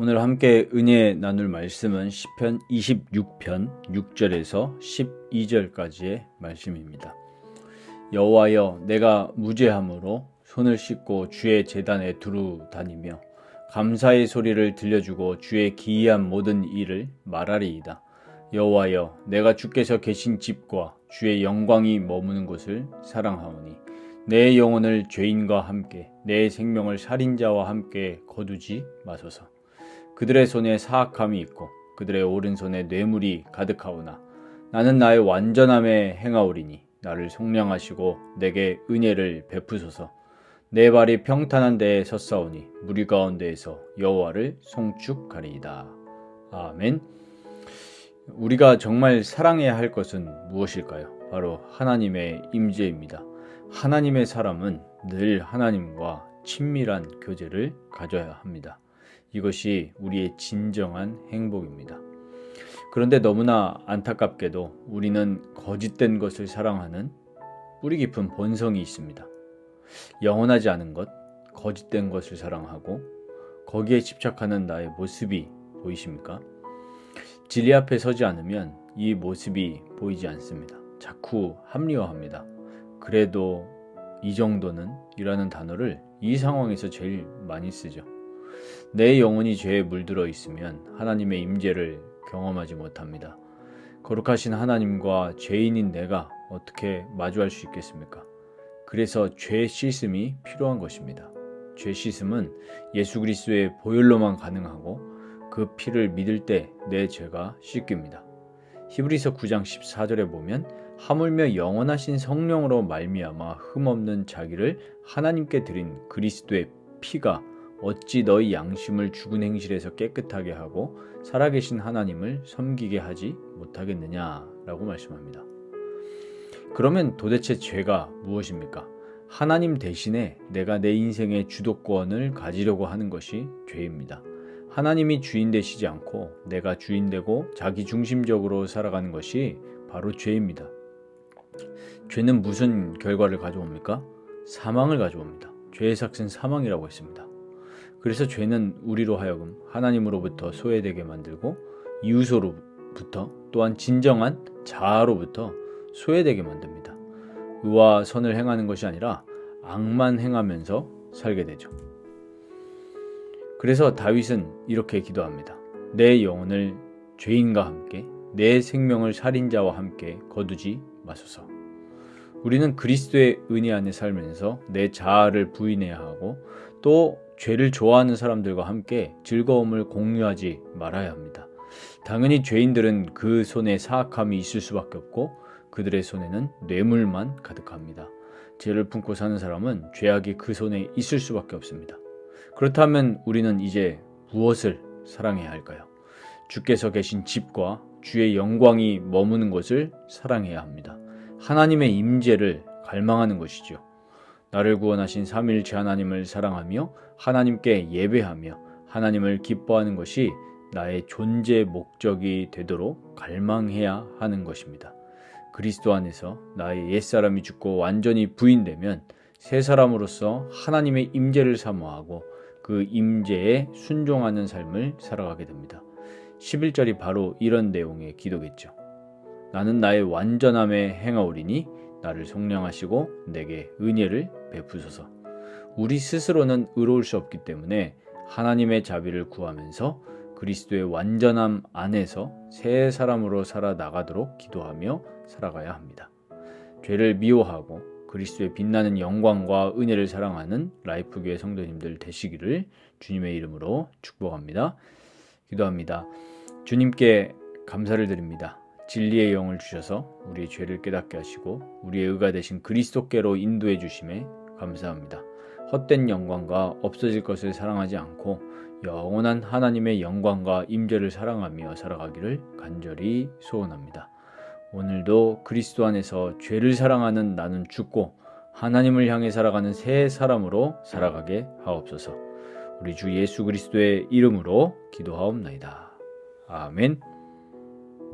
오늘 함께 은혜 나눌 말씀은 시편 26편 6절에서 12절까지의 말씀입니다. 여호와여 내가 무죄함으로 손을 씻고 주의 제단에 두루 다니며 감사의 소리를 들려주고 주의 기이한 모든 일을 말하리이다. 여호와여 내가 주께서 계신 집과 주의 영광이 머무는 곳을 사랑하오니 내 영혼을 죄인과 함께 내 생명을 살인자와 함께 거두지 마소서. 그들의 손에 사악함이 있고 그들의 오른손에 뇌물이 가득하오나 나는 나의 완전함에 행하오리니 나를 속량하시고 내게 은혜를 베푸소서. 내 발이 평탄한 데에 섰사오니 무리 가운데에서 여호와를 송축하리이다. 아멘. 우리가 정말 사랑해야 할 것은 무엇일까요? 바로 하나님의 임재입니다. 하나님의 사람은 늘 하나님과 친밀한 교제를 가져야 합니다. 이것이 우리의 진정한 행복입니다. 그런데 너무나 안타깝게도 우리는 거짓된 것을 사랑하는 뿌리 깊은 본성이 있습니다. 영원하지 않은 것, 거짓된 것을 사랑하고 거기에 집착하는 나의 모습이 보이십니까? 진리 앞에 서지 않으면 이 모습이 보이지 않습니다. 자꾸 합리화합니다. 그래도 이 정도는 이라는 단어를 이 상황에서 제일 많이 쓰죠. 내 영혼이 죄에 물들어 있으면 하나님의 임재를 경험하지 못합니다. 거룩하신 하나님과 죄인인 내가 어떻게 마주할 수 있겠습니까? 그래서 죄 씻음이 필요한 것입니다. 죄 씻음은 예수 그리스도의 보혈로만 가능하고 그 피를 믿을 때 내 죄가 씻깁니다. 히브리서 9장 14절에 보면 하물며 영원하신 성령으로 말미암아 흠없는 자기를 하나님께 드린 그리스도의 피가 어찌 너희 양심을 죽은 행실에서 깨끗하게 하고 살아계신 하나님을 섬기게 하지 못하겠느냐라고 말씀합니다. 그러면 도대체 죄가 무엇입니까? 하나님 대신에 내가 내 인생의 주도권을 가지려고 하는 것이 죄입니다. 하나님이 주인 되시지 않고 내가 주인 되고 자기 중심적으로 살아가는 것이 바로 죄입니다. 죄는 무슨 결과를 가져옵니까? 사망을 가져옵니다. 죄의 삭은 사망이라고 했습니다. 그래서 죄는 우리로 하여금 하나님으로부터 소외되게 만들고 이웃으로부터 또한 진정한 자아로부터 소외되게 만듭니다. 의와 선을 행하는 것이 아니라 악만 행하면서 살게 되죠. 그래서 다윗은 이렇게 기도합니다. 내 영혼을 죄인과 함께 내 생명을 살인자와 함께 거두지 마소서. 우리는 그리스도의 은혜 안에 살면서 내 자아를 부인해야 하고 또 죄를 좋아하는 사람들과 함께 즐거움을 공유하지 말아야 합니다. 당연히 죄인들은 그 손에 사악함이 있을 수밖에 없고 그들의 손에는 뇌물만 가득합니다. 죄를 품고 사는 사람은 죄악이 그 손에 있을 수밖에 없습니다. 그렇다면 우리는 이제 무엇을 사랑해야 할까요? 주께서 계신 집과 주의 영광이 머무는 것을 사랑해야 합니다. 하나님의 임재를 갈망하는 것이죠. 나를 구원하신 삼일체 하나님을 사랑하며 하나님께 예배하며 하나님을 기뻐하는 것이 나의 존재 목적이 되도록 갈망해야 하는 것입니다. 그리스도 안에서 나의 옛사람이 죽고 완전히 부인되면 새 사람으로서 하나님의 임재를 사모하고 그 임재에 순종하는 삶을 살아가게 됩니다. 11절이 바로 이런 내용의 기도겠죠. 나는 나의 완전함에 행하오리니 나를 속량하시고 내게 은혜를 베푸소서. 우리 스스로는 의로울 수 없기 때문에 하나님의 자비를 구하면서 그리스도의 완전함 안에서 새 사람으로 살아나가도록 기도하며 살아가야 합니다. 죄를 미워하고 그리스도의 빛나는 영광과 은혜를 사랑하는 라이프교회 성도님들 되시기를 주님의 이름으로 축복합니다. 기도합니다. 주님께 감사를 드립니다. 진리의 영을 주셔서 우리의 죄를 깨닫게 하시고 우리의 의가 되신 그리스도께로 인도해 주심에 감사합니다. 헛된 영광과 없어질 것을 사랑하지 않고 영원한 하나님의 영광과 임재를 사랑하며 살아가기를 간절히 소원합니다. 오늘도 그리스도 안에서 죄를 사랑하는 나는 죽고 하나님을 향해 살아가는 새 사람으로 살아가게 하옵소서. 우리 주 예수 그리스도의 이름으로 기도하옵나이다. 아멘.